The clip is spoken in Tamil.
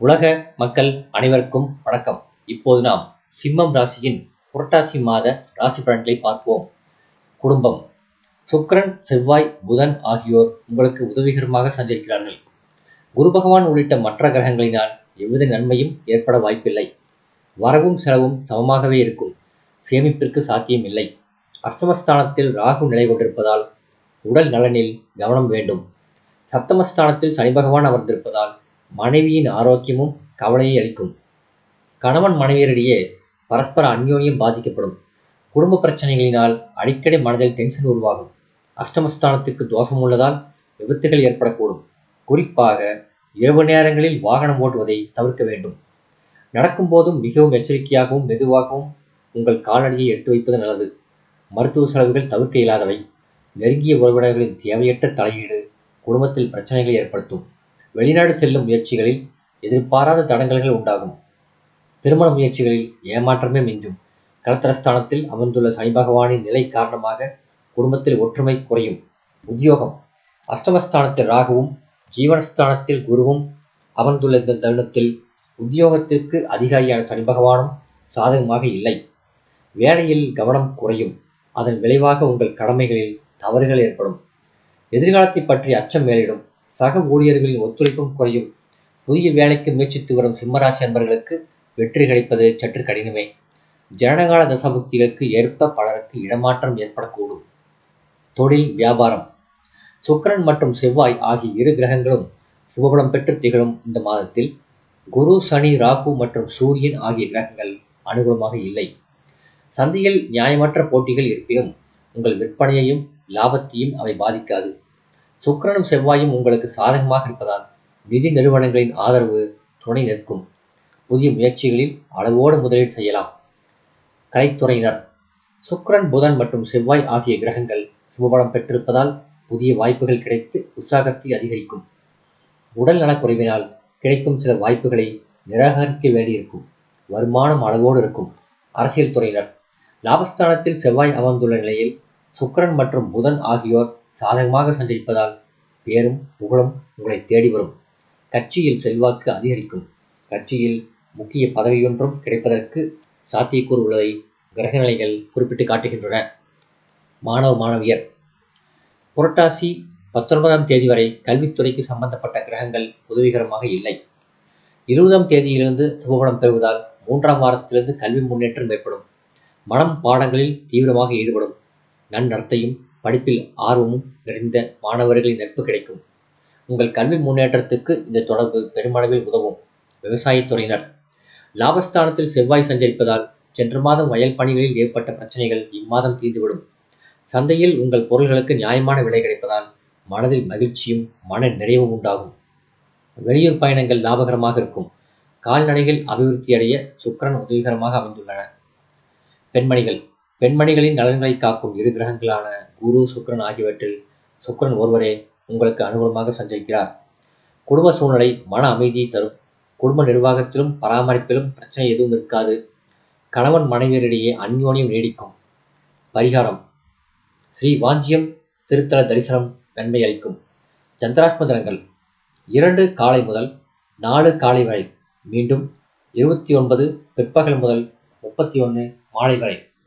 உலக மக்கள் அனைவருக்கும் வணக்கம். இப்போது நாம் சிம்மம் ராசியின் புரட்டாசி மாத ராசி பலன்களை பார்ப்போம். குடும்பம். சுக்கிரன் செவ்வாய் புதன் ஆகியோர் உங்களுக்கு உதவிகரமாக சந்திருக்கிறார்கள் குரு பகவான் உள்ளிட்ட மற்ற கிரகங்களினால் எவ்வித நன்மையும் ஏற்பட வாய்ப்பில்லை. வரவும் செலவும் சமமாகவே இருக்கும். சேமிப்பிற்கு சாத்தியம் இல்லை. அஷ்டமஸ்தானத்தில் ராகு நிலை கொண்டிருப்பதால் உடல் நலனில் கவனம் வேண்டும். சப்தமஸ்தானத்தில் சனி பகவான் அமர்ந்திருப்பதால் மனைவியின் ஆரோக்கியமும் கவலையை அளிக்கும். கணவன் மனைவியரிடையே பரஸ்பர அந்யோன்யம் பாதிக்கப்படும். குடும்ப பிரச்சனைகளினால் அடிக்கடி மனதில் டென்ஷன் உருவாகும். அஷ்டமஸ்தானத்துக்கு தோஷம் உள்ளதால் விபத்துகள் ஏற்படக்கூடும். குறிப்பாக இரவு நேரங்களில் வாகனம் ஓட்டுவதை தவிர்க்க வேண்டும். நடக்கும்போதும் மிகவும் எச்சரிக்கையாகவும் மெதுவாகவும் உங்கள் காலடியை எடுத்து வைப்பது நல்லது. மருத்துவ செலவுகள் தவிர்க்க இயலாதவை. நெருங்கிய உறவினர்களின் தேவையற்ற தலையீடு குடும்பத்தில் பிரச்சனைகளை ஏற்படுத்தும். வெளிநாடு செல்லும் முயற்சிகளில் எதிர்பாராத தடங்கல்கள் உண்டாகும். திருமண முயற்சிகளில் ஏமாற்றமே மிஞ்சும். கலத்திரஸ்தானத்தில் அமர்ந்துள்ள சனி பகவானின் நிலை காரணமாக குடும்பத்தில் ஒற்றுமை குறையும். உத்தியோகம். அஷ்டமஸ்தானத்தில் ராகுவும் ஜீவனஸ்தானத்தில் குருவும் அமர்ந்துள்ள இந்த தருணத்தில் உத்தியோகத்திற்கு அதிகாரியான சனி பகவானும் சாதகமாக இல்லை. வேலையில் கவனம் குறையும். அதன் விளைவாக உங்கள் கடமைகளில் தவறுகள் ஏற்படும். எதிர்காலத்தை பற்றி அச்சம் மேலிடும். சக ஊழியர்களின் ஒத்துழைப்பும் குறையும். புதிய வேலைக்கு முயற்சித்து வரும் சிம்மராசி அன்பர்களுக்கு வெற்றி கிடைப்பது சற்று கடினமே. ஜனகால தசபுக்திகளுக்கு ஏற்ப பலருக்கு இடமாற்றம் ஏற்படக்கூடும். தொழில் வியாபாரம். சுக்கிரன் மற்றும் செவ்வாய் ஆகிய இரு கிரகங்களும் சுபபலம் பெற்று திகழும் இந்த மாதத்தில் குரு சனி ராகு மற்றும் சூரியன் ஆகிய கிரகங்கள் அனுகூலமாக இல்லை. சந்தையில் நியாயமற்ற போட்டிகள் இருப்பினும் உங்கள் விற்பனையையும் லாபத்தையும் அவை பாதிக்காது. சுக்கிரனும் செவ்வாயும் உங்களுக்கு சாதகமாக இருப்பதால் நிதி நிறுவனங்களின் ஆதரவு துணை நிற்கும். புதிய முயற்சிகளில் அளவோடு முதலீடு செய்யலாம். கலைத்துறையினர். சுக்கரன் புதன் மற்றும் செவ்வாய் ஆகிய கிரகங்கள் சுபபலம் பெற்றிருப்பதால் புதிய வாய்ப்புகள் கிடைத்து உற்சாகத்தை அதிகரிக்கும். உடல் நலக்குறைவினால் கிடைக்கும் சில வாய்ப்புகளை நிராகரிக்க வேண்டியிருக்கும். வருமானம் அளவோடு இருக்கும். அரசியல் துறையினர். லாபஸ்தானத்தில் செவ்வாய் அமர்ந்துள்ள நிலையில் சுக்கரன் மற்றும் புதன் ஆகியோர் சாதகமாக சந்திப்பதால் பேரும் புகழும் உங்களை தேடி வரும். கட்சியில் செல்வாக்கு அதிகரிக்கும். கட்சியில் முக்கிய பதவியொன்றும் கிடைப்பதற்கு சாத்தியக்கூறு உள்ளதை கிரகநிலைகள் குறிப்பிட்டு காட்டுகின்றன. மாணவ மாணவியர். புரட்டாசி பத்தொன்பதாம் தேதி வரை கல்வித்துறைக்கு சம்பந்தப்பட்ட கிரகங்கள் உதவிகரமாக இல்லை. இருபதாம் தேதியிலிருந்து சுபபலம் பெறுவதால் மூன்றாம் வாரத்திலிருந்து கல்வி முன்னேற்றம் ஏற்படும். மனம் பாடங்களில் தீவிரமாக ஈடுபடும். நன்னடத்தையும் படிப்பில் ஆர்வமும் நிறைந்த மாணவர்களின் நட்பு கிடைக்கும். உங்கள் கல்வி முன்னேற்றத்துக்கு இந்த தொடர்பு பெருமளவில் உதவும். விவசாயத்துறையினர் லாபஸ்தானத்தில் செவ்வாய் சஞ்சரிப்பதால் சென்ற மாதம் வயல் பணிகளில் ஏற்பட்ட பிரச்சனைகள் இம்மாதம் தீர்ந்துவிடும். சந்தையில் உங்கள் பொருள்களுக்கு நியாயமான விலை கிடைப்பதால் மனதில் மகிழ்ச்சியும் மன நிறைவும் உண்டாகும். வெளியூர் பயணங்கள் லாபகரமாக இருக்கும். கால்நடைகள் அபிவிருத்தி அடைய சுக்கரன் உதவிகரமாக அமைந்துள்ளன. பெண்மணிகள். பெண்மணிகளின் நலன்களை காக்கும் இரு கிரகங்களான குரு சுக்கரன் ஆகியவற்றில் சுக்கரன் ஒருவரே உங்களுக்கு அனுகூலமாக சஞ்சரிக்கிறார். குடும்ப சூழ்நிலை மன அமைதியை தரும். குடும்ப நிர்வாகத்திலும் பராமரிப்பிலும் பிரச்சனை எதுவும் இருக்காது. கணவன் மனைவியரிடையே அந்யோன்யம் நீடிக்கும். பரிகாரம். ஸ்ரீ வாஞ்சியம் திருத்தல தரிசனம் நன்மை அளிக்கும். சந்திராஷ்ம தினங்கள். இரண்டு காலை முதல் நாலு காலை வரை. மீண்டும் இருபத்தி ஒன்பது பிற்பகல் முதல் முப்பத்தி ஒன்று மாலை வரை.